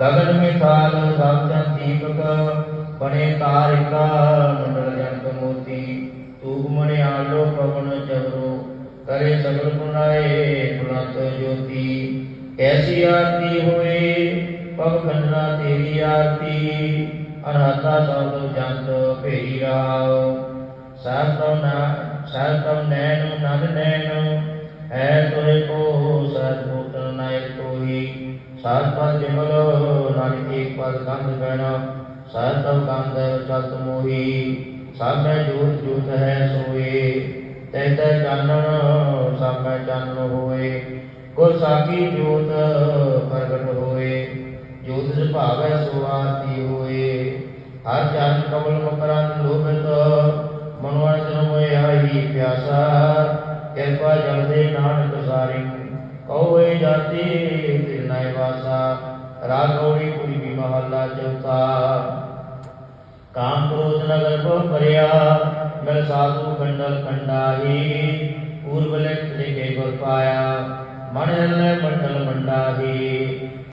ਗਗਨ ਮਿਥਾਲ ਰਾਮਚੰਦ ਦੀਪਕ, ਬਣੇ ਤਾਰਿਕਾ ਮੰਡਲ ਜਨਕ ਮੋਤੀ। ਤੂਬ ਮਣੇ ਆਲੋ ਪਵਨ ਜਗਰੋ ਕਰੇ ਸਗਲ ਗੁਨਾਏ ਬੁਲੰਤ ਜੋਤੀ। ਐਸੀ ਆਰਤੀ ਹੋਏ ਪਗ ਕੰਨਾ ਤੇਰੀ ਆਰਤੀ ਅਰਹਤਾ ਸਭ ਜੰਤ ਭੇਰੀ ਰਾਵ ਸਾਤਮ ਨਾ ਸਾਤਮ ਨੈਣ, ਨੰਦ ਨੈਣ ਕੋਈ ਪਦ ਜਮਲ ਨਾਨਕ ਏਕ ਪਦ ਕੰਧ ਕਹਿਣਾ ਸਾਤਮ ਕੰਧ ਚਲਤ ਮੋਹੀ, ਸਾਮੈ ਜੋਤ ਜੋਤ ਹੈ ਸੋਏ ਤੈਤੈ ਚਾਨਣ, ਸਾਮੈ ਚਾਨਣ ਹੋਏ, ਗੁਰ ਸਾਖੀ ਜੋਤ ਪ੍ਰਗਟ ਹੋਏ, ਜੋਤ ਸੁਭਾਵੈ ਸੁਆਤੀ ਹੋਏ, ਹਰ ਚਰਨ ਕਮਲ ਮਕਰੰਦ ਲੋਭਿਤ ਮਨੁਆ ਜਨਮ ਆਈ ਪਿਆਸਾ, ਕਿਰਪਾ ਜਲ ਦੇ ਨਾਨਕ ਸਾਰੀ ਕਉਏ ਜਾਤੀ ਤਿਲ ਨਾਇ ਵਾਸਾ ਰਾਗੌੜੀ ਪੁਰੀ ਵੀ ਮਹੱਲਾ ਚੌਥਾ। ਕਾਮ ਕ੍ਰੋਧ ਨਗਰ ਕੋ ਪਰਿਆ ਮਿਲ ਸਾਧੂ ਖੰਡਲ ਖੰਡਾਹੀ, ਪੂਰਬ ਲਿਖ ਲਿਖੇ ਗੁਰ ਪਾਇਆ ਮਨ ਹਿਰਲੇ ਮੰਡਲ ਮੰਡਾਹੀ।